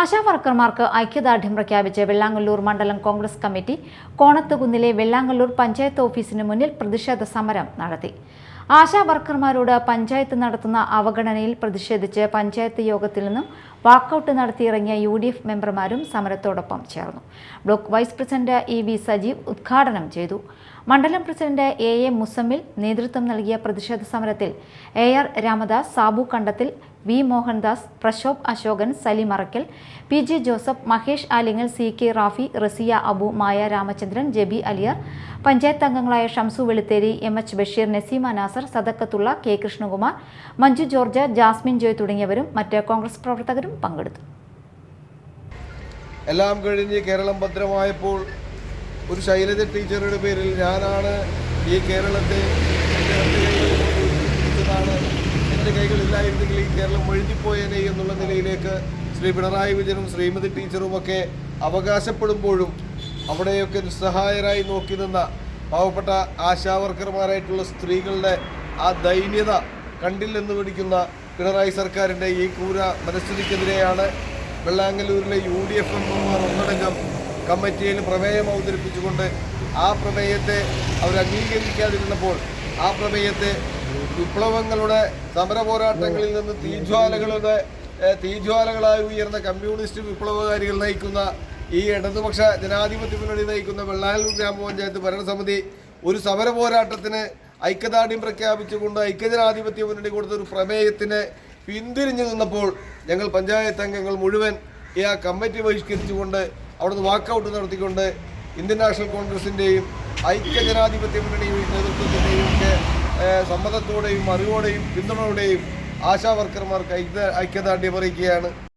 ആശാ വർക്കർമാർക്ക് ഐക്യദാർഢ്യം പ്രഖ്യാപിച്ച് വെള്ളാങ്ങല്ലൂർ മണ്ഡലം കോൺഗ്രസ് കമ്മിറ്റി കോണത്തുകുന്നിലെ വെള്ളാങ്ങല്ലൂർ പഞ്ചായത്ത് ഓഫീസിന് മുന്നിൽ പ്രതിഷേധ സമരം നടത്തി. ആശാവർക്കർമാരോട് പഞ്ചായത്ത് നടത്തുന്ന അവഗണനയിൽ പ്രതിഷേധിച്ച് പഞ്ചായത്ത് യോഗത്തിൽ നിന്നും വാക്കൌട്ട് നടത്തിയിറങ്ങിയ യു ഡി എഫ് മെമ്പർമാരും സമരത്തോടൊപ്പം ചേർന്നു. Block vice president E V Sajeev ഉദ്ഘാടനം ചെയ്തു. മണ്ഡലം പ്രസിഡന്റ് എ എ മുസമ്മിൽ നേതൃത്വം നൽകിയ പ്രതിഷേധ സമരത്തിൽ A R Ramadas Sabu Kandathil V Mohandas Prashobh Ashokan Salim Arakkal P G Joseph Mahesh Alingal C K Rafi Rasiya Abu Maya Ramachandran Jabi Aliyar panchayat അംഗങ്ങളായ Shamsu Veluthery M H Basheer Naseema Nasar Sadakathulla K Krishnakumar Manju George Jasmine Joy തുടങ്ങിയവരും മറ്റ് കോൺഗ്രസ് പ്രവർത്തകരും പങ്കെടുത്തു. എല്ലാം കഴിഞ്ഞ് കേരളം ഭദ്രമായപ്പോൾ ഒരു ശൈലജ ടീച്ചറുടെ പേരിൽ ഞാനാണ് ഈ കേരളത്തെ എന്റെ കൈകളില്ലായിരുന്നെങ്കിൽ ഈ കേരളം വഴുതിപ്പോയേനെ എന്നുള്ള നിലയിലേക്ക് ശ്രീ പിണറായി വിജയനും ശ്രീമതി ടീച്ചറുമൊക്കെ അവകാശപ്പെടുമ്പോഴും അവിടെയൊക്കെ നിസ്സഹായരായി നോക്കി നിന്ന പാവപ്പെട്ട ആശാവർക്കർമാരായിട്ടുള്ള സ്ത്രീകളുടെ ആ ദൈന്യത കണ്ടില്ലെന്ന് പിടിക്കുന്ന പിണറായി സർക്കാരിന്റെ ഈ ക്രൂര മനസ്ഥിതിക്കെതിരെയാണ് വെള്ളാങ്ങല്ലൂരിലെ യു ഡി എഫ് എംമാർ ഒന്നടങ്കം കമ്മിറ്റിയിൽ പ്രമേയം അവതരിപ്പിച്ചുകൊണ്ട് ആ പ്രമേയത്തെ അവർ അംഗീകരിക്കാതിരുന്നപ്പോൾ ആ പ്രമേയത്തെ വിപ്ലവങ്ങളുടെ സമര പോരാട്ടങ്ങളിൽ നിന്ന് തീജ്വാലകളുടെ തീജ്വാലകളായി ഉയർന്ന കമ്മ്യൂണിസ്റ്റ് വിപ്ലവകാരികൾ നയിക്കുന്ന ഈ ഇടതുപക്ഷ ജനാധിപത്യ മുന്നണി നയിക്കുന്ന വെള്ളാലൂർ ഗ്രാമപഞ്ചായത്ത് ഭരണസമിതി ഒരു സമര പോരാട്ടത്തിന് ഐക്യദാർഢ്യം പ്രഖ്യാപിച്ചുകൊണ്ട് ഐക്യജനാധിപത്യ മുന്നണി കൊടുത്ത ഒരു പ്രമേയത്തിന് പിന്തിരിഞ്ഞു നിന്നപ്പോൾ ഞങ്ങൾ പഞ്ചായത്ത് അംഗങ്ങൾ മുഴുവൻ ഈ ആ കമ്മിറ്റി ബഹിഷ്കരിച്ചുകൊണ്ട് അവിടുന്ന് വാക്കൗട്ട് നടത്തിക്കൊണ്ട് ഇന്ത്യൻ നാഷണൽ കോൺഗ്രസിന്റെയും ഐക്യജനാധിപത്യ മുന്നണിയുടെയും നേതൃത്വത്തിൽ സമ്മതത്തോടെയും അറിവോടെയും പിന്തുണയോടെയും ആശാ ഐക്യ ഐക്യദാർഢ്യം അറിയിക്കുകയാണ്.